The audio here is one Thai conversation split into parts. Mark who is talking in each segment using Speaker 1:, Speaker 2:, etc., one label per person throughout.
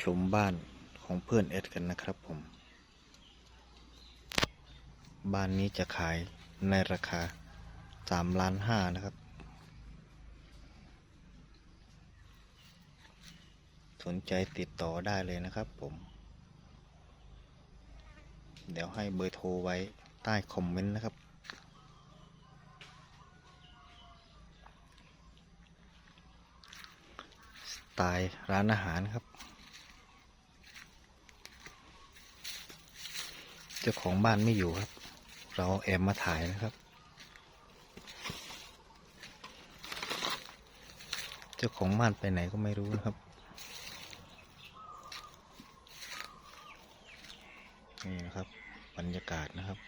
Speaker 1: ชมบ้านของเพื่อนเอสกันนะครับผม บ้านนี้จะขายในราคาสามล้านห้านะครับ สนใจติดต่อได้เลยนะครับผม เดี๋ยวให้เบอร์โทรไว้ใต้คอมเมนต์นะครับสไตล์ร้านอาหารครับ เจ้าของบ้านไม่อยู่ครับ เราแอบมาถ่ายนะครับ เจ้าของบ้านไปไหนก็ไม่รู้นะครับนี่นะครับ บรรยากาศนะครับ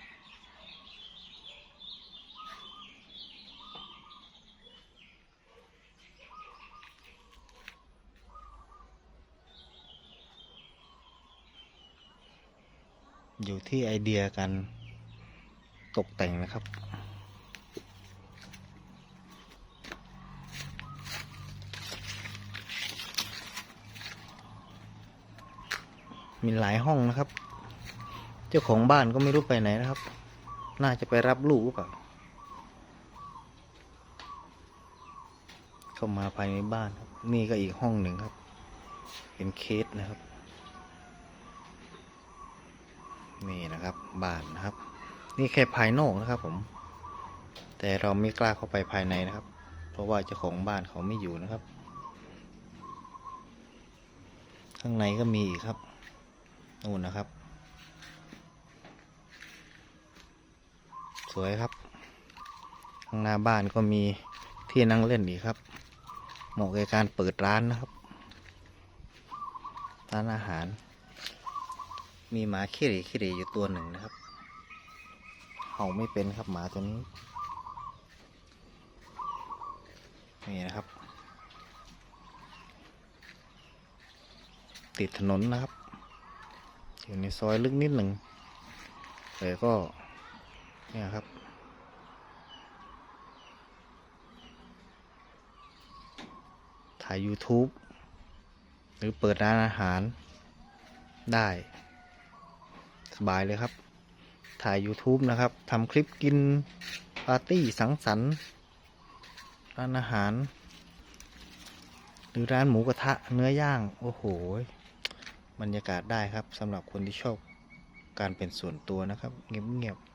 Speaker 1: อยู่ที่ไอเดียการตกแต่งนะครับ มีหลายห้องนะครับ เจ้าของบ้านก็ไม่รู้ไปไหนนะครับ น่าจะไปรับลูกหรือเปล่าเข้ามาภายในบ้านครับ นี่ก็อีกห้องหนึ่งครับ เป็นเคสนะครับ นี่นะครับบ้านนะครับ นี่แค่ภายนอกนะครับผม แต่เราไม่กล้าเข้าไปภายในนะครับ เพราะว่าเจ้าของบ้านเขาไม่อยู่นะครับ ข้างในก็มีอีกครับนู่นนะครับ สวยครับ ข้างหน้าบ้านก็มีที่นั่งเล่นอีกครับ เหมาะกับการเปิดร้านนะครับ ร้านอาหาร มีหมาขี้เหร่ขี้เหร่อยู่ตัวหนึ่งนะครับเห่าไม่เป็นครับหมาตัวนี้นี่นะครับ ติดถนนนะครับ อยู่ในซอยลึกนิดหนึ่งแต่ก็เนี่ยครับถ่าย YouTube หรือเปิดร้านอาหารได้ สบายเลยครับ ถ่าย YouTube นะครับทำคลิปกินปาร์ตี้สังสรรค์ร้านอาหาร หรือร้านหมูกระทะเนื้อย่าง โอ้โห บรรยากาศได้ครับสำหรับคนที่ชอบการเป็นส่วนตัวนะครับ เงียบๆ